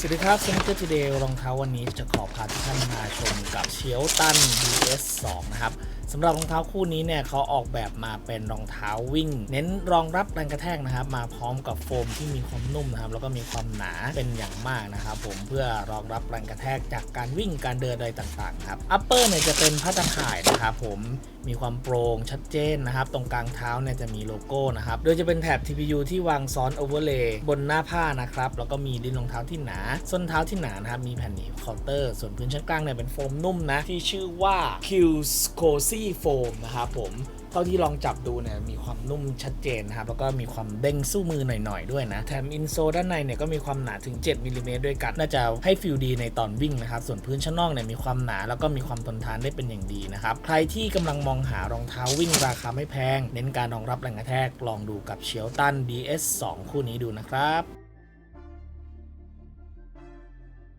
สวัสดีครับ s n e a k e r Today รองเท้าวันนี้จะขอพาทุกท่านมาชมกับเชียวตัน BS2 นะครับ สำหรับรองเท้าคู่นี้เนี่ยเขาออกแบบมาเป็นรองเท้าวิ่ง เน้นรองรับแรงกระแทกนะครับ มาพร้อมกับโฟมที่มีความนุ่มนะครับแล้วก็มีความหนาเป็นอย่างมากนะครับผมเพื่อรองรับแรงกระแทกจากการวิ่งการเดินอะไรต่างๆครับอัปเปอร์เนี่ยจะเป็นผ้าตะข่ายนะครับผมมีความโปร่งชัดเจนนะครับ ตรงกลางเท้าเนี่ยจะมีโลโก้นะครับ โดยจะเป็นแถบ TPU ที่วางซ้อนโอเวอร์เลย์บนหน้าผ้านะครับ แล้วก็มีลิ้นรองเท้าที่หนา ส้นเท้าที่หนานะครับ มีแผ่นหนีบเคาน์เตอร์ ส่วนพื้นชั้นกลางเนี่ยเป็นโฟมนุ่มนะ ที่ชื่อว่า Q Cozy Foam นะครับผมเท่าที่ลองจับดูเนี่ยมีความนุ่มชัดเจนนะครับ แล้วก็มีความเด้งสู้มือหน่อยๆด้วยนะแถมอินโซด้านในเนี่ยก็มีความหนาถึง 7มิลลิเมตรด้วยกัน น่าจะให้ฟิลดีในตอนวิ่งนะครับ ส่วนพื้นชั้นนอกเนี่ยมีความหนาแล้วก็มีความทนทานได้เป็นอย่างดีนะครับ ใครที่กำลังมองหารองเท้าวิ่งราคาไม่แพง เน้นการรองรับแรงกระแทกลองดูกับเชียวตัน DS 2 คู่นี้ดูนะครับ